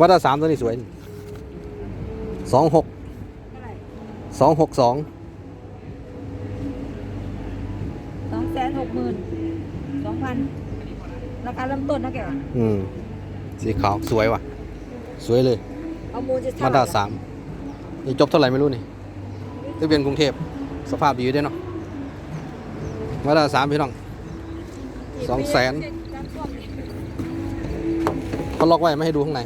วัดละสามตัวนี้สวยสองหกเท่าไหร่สองหกสองสองแสนหกหมื่นสองพันราคาเริ่มต้นนะแกอืมสีขาวสวยว่ะ สวยเลยเอามูลจะมาเท่าไหด้าร่สามนี่จบเท่าไหร่ไม่รู้นี่ทะเบียนกรุงเทพสภาพดีอยู่ด้วยเนาะมาด้าสามพี่น้องสองแสนเขาล็อกไว้ไม่ให้ดูข้างใน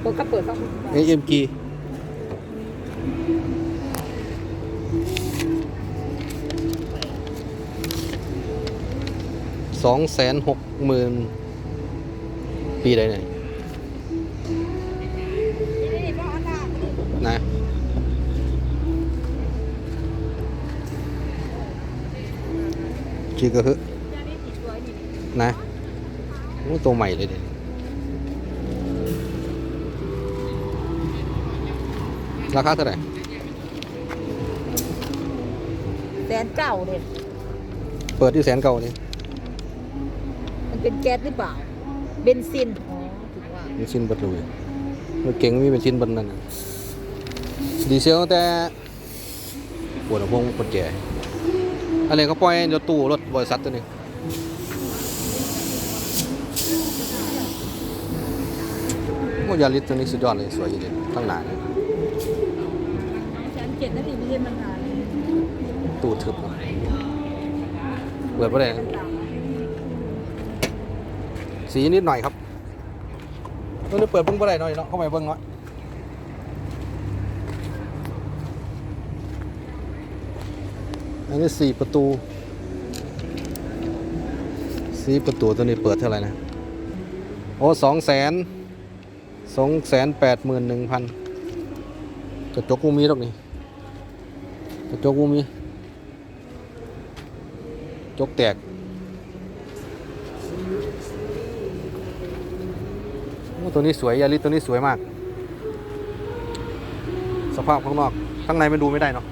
เปิดก็เปิดต้อง AMG สองแสนหกหมื่นปีใดเนี่ยนี่ก็อันน่ะนะชีก็คือจะได้ติดตัวนี่นะโอ้ตัวใหม่เลยเด็ ราคาเท่าไหร่แสนเก้าเลยเปิดที่แสนเก่านี่มันเป็นแก๊สหรือเปล่า เบนซินอ๋อถึงว่าเป็นชิ้นเบัดเลยรถเก่งมีเป็นชิ้นเบัดนั่นน่ะดีเซลตั้งแต่ปวดพวงคนแก่อะไรเขาปล่อยรถตู้รถบริษัทตัวนี้โอ้ยาริสตัวนี้สุดยอดเลยสวยอยู่เลยตั้งหนาเลย แสนเจ็ดนั่นเองไม่ใช่มันหา ตู้ ทึบเปิดไ่ได้ต่างสีนิดหน่อยครับตัวนี้เปิดเบิ้งไ่ได้หน่อยเนาะเข้าไปเบิ้งเนาะอันนี้สี่ประตูสี่ประตูตัวนี้เปิดเท่าไหร่นะโอ้สองแสนสองแสนแปดหมื่นหนึ่งพันกระจกกูมีหรอกนี่กระจกกูมี จกแตก ตัวนี้สวยยาริสตัวนี้สวยมาก สภาพข้างนอก ข้างในมันดูไม่ได้เนาะ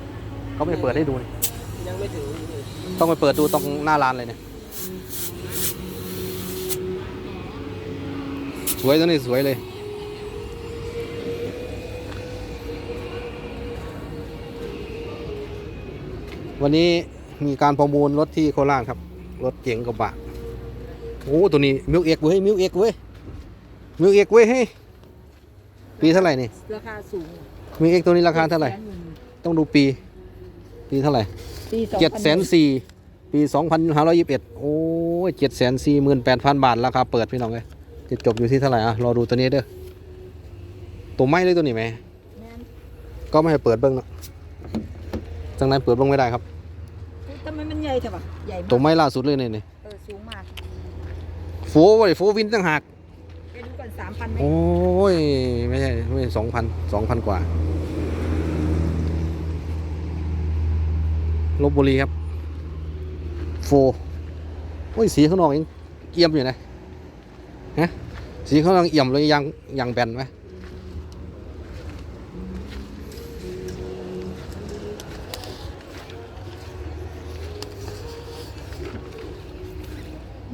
เขาไม่เปิดให้ดูนี่ยังไม่ถึงต้องไปเปิดดูตรงหน้าร้านเลยเนี่ย สวยตัวนี้สวยเลยวันนี้ มีการประมูลรถที่โคราชครับ รถเก๋งกระบะโอ้ตัวนี้มิวเอกเว้ยมิวเอกเว้ยมิวเอกเว้ยเฮ้ยปีเท่าไหร่นี่ราคาสูงมิวเอกตัวนี้ราคาเท่าไหร่ ต้องดูปี ปีเท่าไหร่ปีสองเจ็ดแสนสี่ปีสองพันห้าร้อยยี่สิบเอ็ดโอ้ยเจ็ดแสนสี่หมื่นแปดพันบาทราคาเปิดพี่น้องเลยจะจบอยู่ที่เท่าไหร่อะรอดูตัวนี้เด้อตัวไม้เลยตัวนี้ไหมแม่นก็ไม่ให้เปิดเบิ้งเนาะจังนั้นเปิดเบิ้งไม่ได้ครับทำไมมัน ใหญ่ใช่ปะใหญ่มาตัวกไม้ล่าสุดเลยนี่นี่เออสูงมากโฟไว้โฟวินต่างหากไปดูกันสามพันไหมโอ้ยไม่ใช่ไม่สองพันสองพันกว่าลบบุรีครับโฟโอ้ยสีข้างนอกยังเอี่ยมอยู่นะฮะสีข้างนอกเอี่ยมเลยยังยังแบนไหม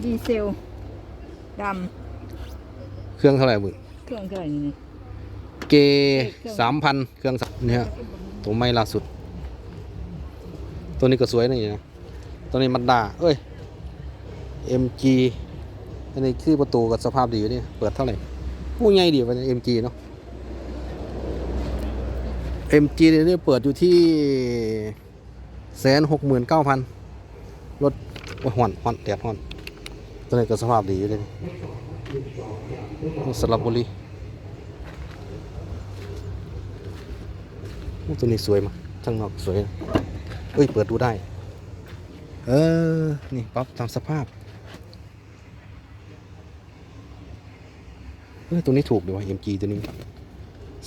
ดีเซลดเครื่องเท่าไหร่มึงำเครื่องเท่าไหร่นี่เกสามพันเครื่องสับเนี่ยตัวไม่ล่าสุด ตัวนี้ก็สวยนะนี่นะตัวนี้มันดาเอ้ย MG อันนี้คือประตูกับสภาพดีอยู่นี่เปิดเท่าไหร่ผู้ใหญ่ดีวันนี้ MG เนาะ MG เนี่ยนี่เปิดอยู่ที่แสนหกหมื่นเก้าพันรถโอ้ยหอนหอนแดดหอน ตัวนี้ก็สภาพดีอยู่เลยสระบุรีตัวนี้สวยมากช่างนอกสวย เอ้ย เปิดดูได้ เออ นี่ปรับตามสภาพเออตัวนี้ถูกดีว่ะ MG ตัวนี้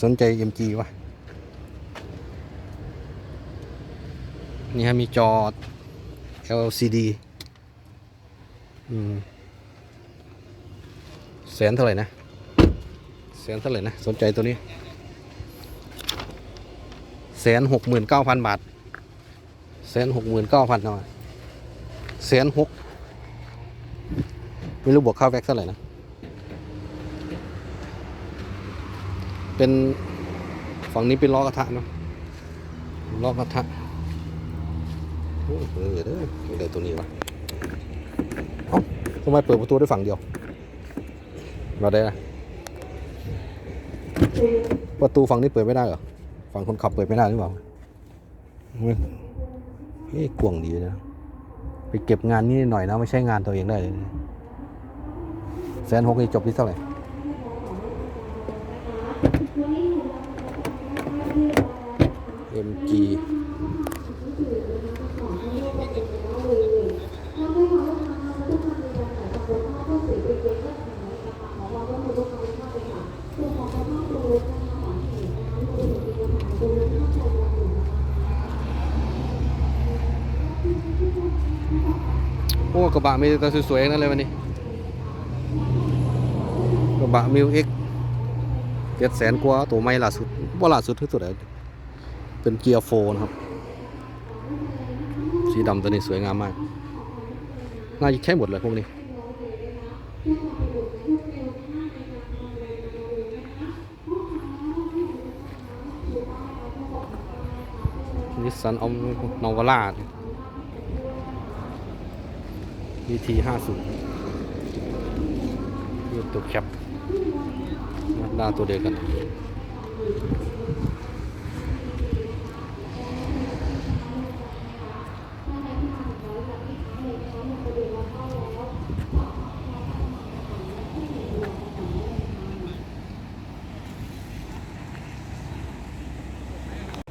สนใจ MG วะนี่ฮะมีจอ LCD อืม แสนเท่าไหร่นะแสนเท่าไหร่นะสนใจตัวนี้แสนหกหมื่นเก้าพันบาทแสนหกหมื่นเก้าพันหน่อยแสนหกไม่รู้บวกค่าแว็กซ์เท่าไหร่นะ เป็นฝั่งนี้เป็นล้อกระทะเนาะล้อกระทะโอ้เออเด้อเดี๋ยวตัวนี้วะเอ้าทำไมเปิดประตูได้ฝั่งเดียว มาได้นะประตูฝั่งนี้เปิดไม่ได้เหรอ ฝั่งคนขับเปิดไม่ได้หรือเปล่าเฮ้ยกวงดีนะ ไปเก็บงานนี้หน่อยนะ ไม่ใช่งานตัวเองได้เลยนะแสนหกนี่จบที่เท่าไหร่ MG โอ้กระบะมีแต่สวยๆนั้นเลยวันนี้กระบะมิวเอ็กเจ็ดแสนกว่าตัวไม่ล่าสุดว่าล่าสุดที่สุดเลยเป็นเกียร์โฟนะครับ สีดำตัวนี้สวยงามมาก น่าจะใช้หมดเลยพวกนี้นิสสันอมนาวาร่า VT ห้าศูนย์นี่ตัวแคปมาด้าตัวเดียวกัน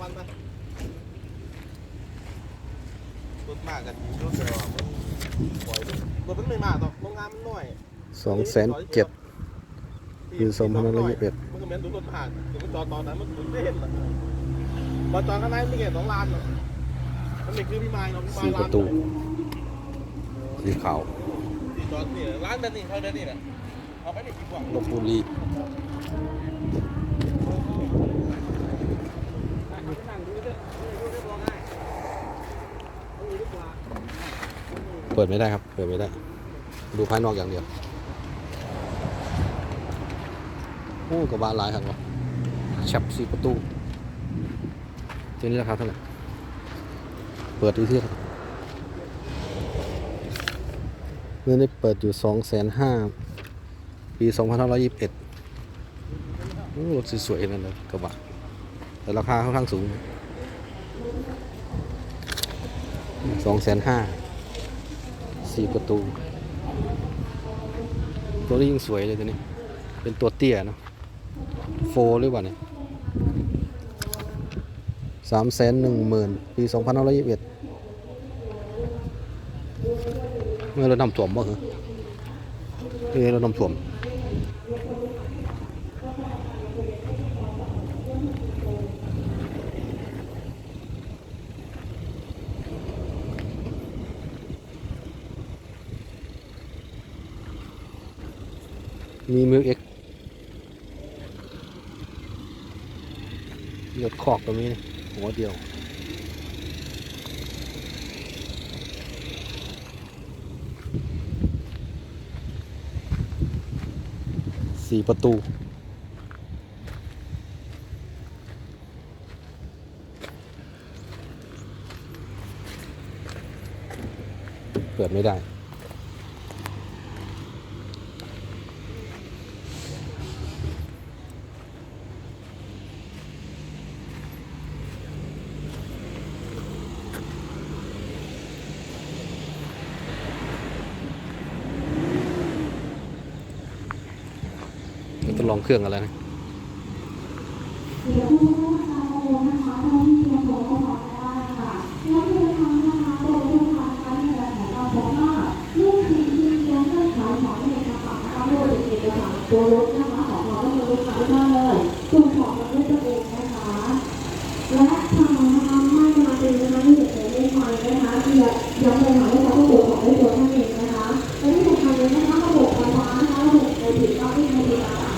มันปะรถมากกันรถเสียมันปล่อ รถมันไม่มากหรอกโรงงานมันน้อยสองแสนเจ็ดปีสองพันห้าร้อยยี่สิบเอ็ดมันก็เหมือนรถผ่านถึงมันจอดตอนนั้นมันถึงได้เห็นอะบอลจอดข้างในไม่เห็นสองลานหรอกมันไม่คือพี่ไม้เนาะพี่ไม้สี่ประตูสีขาวสี่จอดนี่ร้านเดินนี่เขาเดินนี่แหละเอาไปไม่กี่กว่าลบบุรี ปิดไม่ได้ครับ เปิดไม่ได้ ดูภายนอกอย่างเดียว โอ้กระบะหลายครับวะชับสีประตูตัวนี้ราคาเท่าไหร่ เปิดดูที่ครับเมื่อนี้เปิดอยู่สองแสนห้าปีสองพันห้าร้อยยี่สิบเอ็ดรถสวยๆนั่นเลยกระบะ แต่ราคาค่อนข้างสูงสองแสนห้า สี่ประตู ตัวนี้ยิ่งสวยเลยตัวนี้ เป็นตัวเตี้ยเนาะโฟหรือเปล่าเนี่ยสามแสนหนึ่งหมื่นปีสองพันห้าร้อยยี่สิบเอ็ดเมื่อเรานำถ่วมบ่เหรอเมื่อเรานำถ่วม มีมิลเอ็กเลือดคอกตรงนี้หัวเดียวสี่ประตูเปิดไม่ได้ เครื่องอะไรนะตัวรถนะคะของเราก็คือลูกค้าทุกท่านเลยส่วนของเราด้วยตัวเองนะคะและทางนะคะไม่มาเป็นนะคะที่เด็กเล่ไฟนะคะที่ย้ำเลยค่ะว่าเขาต้องของด้วยตัวท่านเองนะคะและที่สำคัญเลยนะคะระบบไฟฟ้านะคะระบบไฟผิดก็ไม่มีต่าง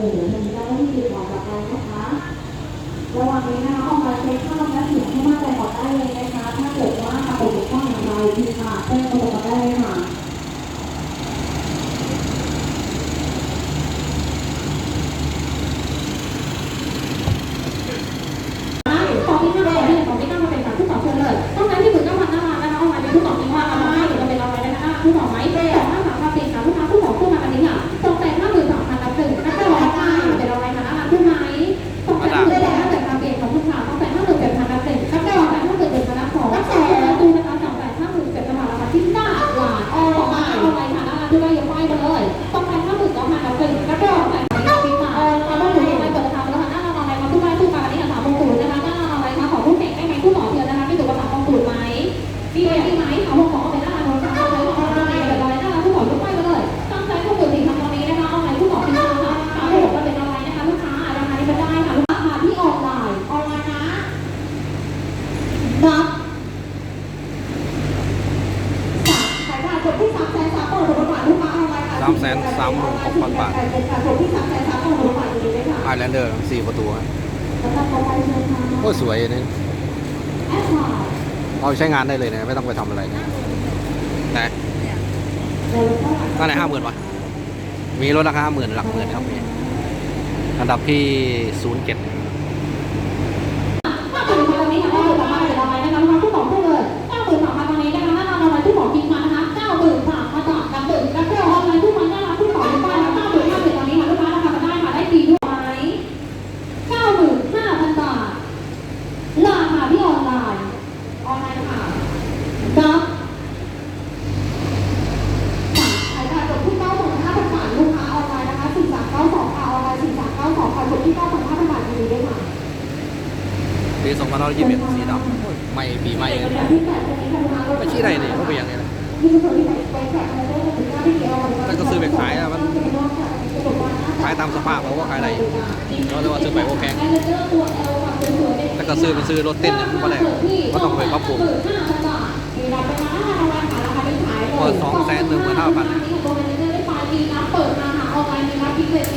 หรือมีเจ้าหน้าที่ติดต่อกลับไปนะคะ ระหว่างนี้นะคะออกมาเช็คภาพและถึงให้มากใจก่อนได้เลยนะคะ ถ้าเกิดามแสนสามหมื่นหกพันบาทไอแลนเดอร์สี่ประตูครับโคตรสวยนี่เอาใช้งานได้เลยนะไม่ต้องไปทำอะไรนะไหนตั้งไหนห้าหมื่นวะมีรถราคาห้าหมื่นหลักหมื่นครับมีอันดับที่ศูนย์เจ็ด ปี2521สีดำไม่ปีไม่เลยไม่ชี้ใดนี่เขาไปอย่างไรนะแต่ก็ซื้อไปขายอะมันขายตามสภาพเราก็ขายได้เราเรียกว่าซื้อไปโอแพงแล้วก็ซื้อมันซื้อรถเต้นเนี่ยก็ได้ก็ต้องไปปรับปรุงพอสองแสนหนึ่งเมื่อเท่าพันเปิดมาค่ะ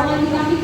estaba dinámica